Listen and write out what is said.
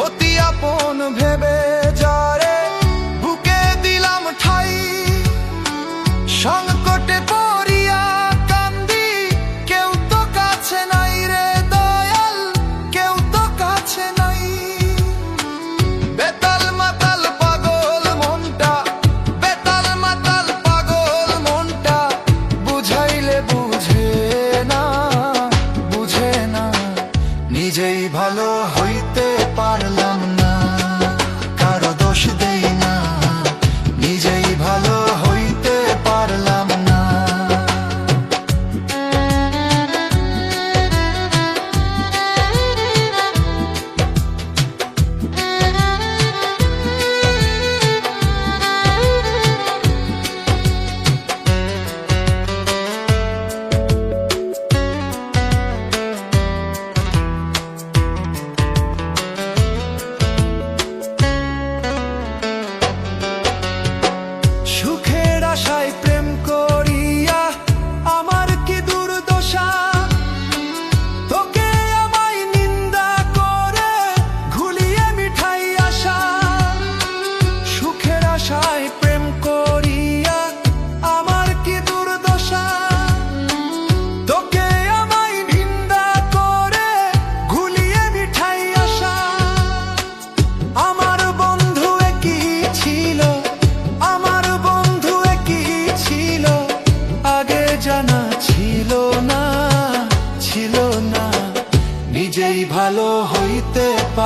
অতি আপন ভেবে যারে বুকে দিলাম ঠাই। সংকটে পড়িয়া কান্দি, কেউ তো কাছে নাই রে দয়াল, কেউ তো কাছে নাই। বেতাল মাতাল পাগল মনটা, বেতাল মাতাল পাগল মনটা, বুঝাইলে বুঝে না বুঝে না, নিজেই ভালো হইতে পারলাম